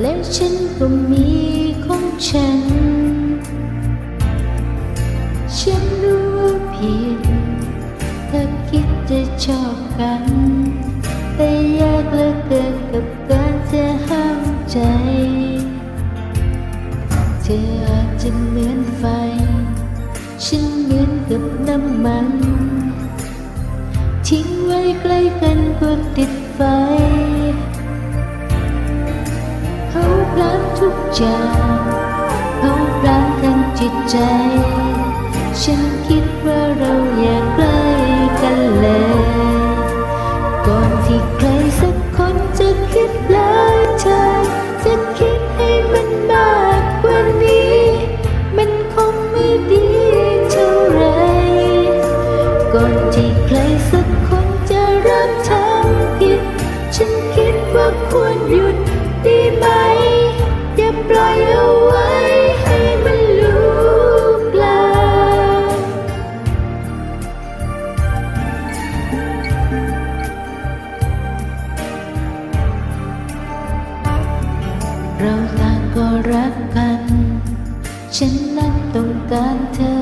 และฉันก็มีของฉัน ฉันรู้ว่าผิดถ้าคิดจะชอบกัน แต่ยากเหลือเกินกับการจะห้ามใจ เธออาจจะเหมือนไฟ ฉันเหมือนกับน้ำมัน ทิ้งไว้ใกล้กันก็ติดไฟานทุกอย่างเขาพลานทั้งจิตใจ ฉันคิดว่าเราอยากใกล้กันเลย ก่อนที่ใครสักคนจะคิดเลยเธอ จะคิดให้มันมากกว่านี้ มันคงไม่ดีเท่าไร ก่อนที่ใครสักคนจะริ่มทำผิด ฉันคิดว่าควร เราต่างก็รักกัน ฉันนั้นต้องการเธอ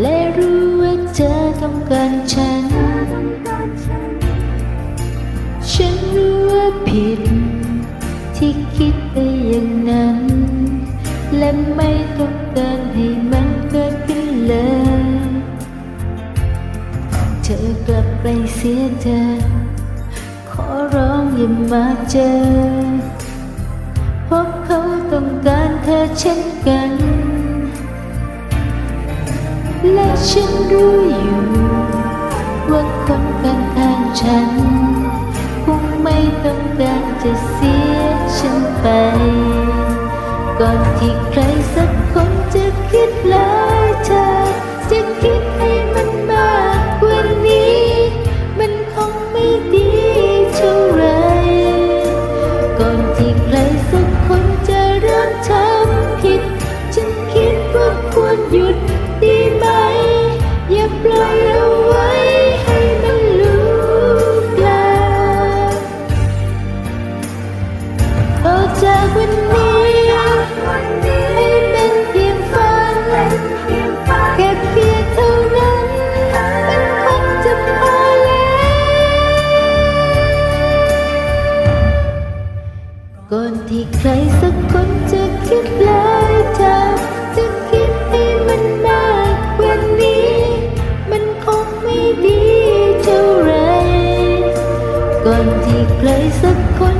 และรู้ว่าเธอต้องการฉัน ฉันรู้ว่าผิด ที่คิดไปอย่างนั้น และไม่ต้องการให้มันเกิดขึ้นเลย เธอกลับไปเสียเธอขอร้อง อย่ามาเจอเพราะเขาต้องการเธอเช่นกัน และฉันรู้อยู่ ว่าคนข้างๆฉัน คงไม่ต้องการจะเสียฉันไป ก่อนที่ใคร จากวันนี้ ให้เป็นเพียงฝันแค่เพียงเท่านั้น มันคงจะพอแล้วก่อนที่ใครสักคนจะคิดเลยเธอจะคิดให้มันมากกว่านี้ มันคงไม่ดีเท่าไร ก่อนที่ใครสักคน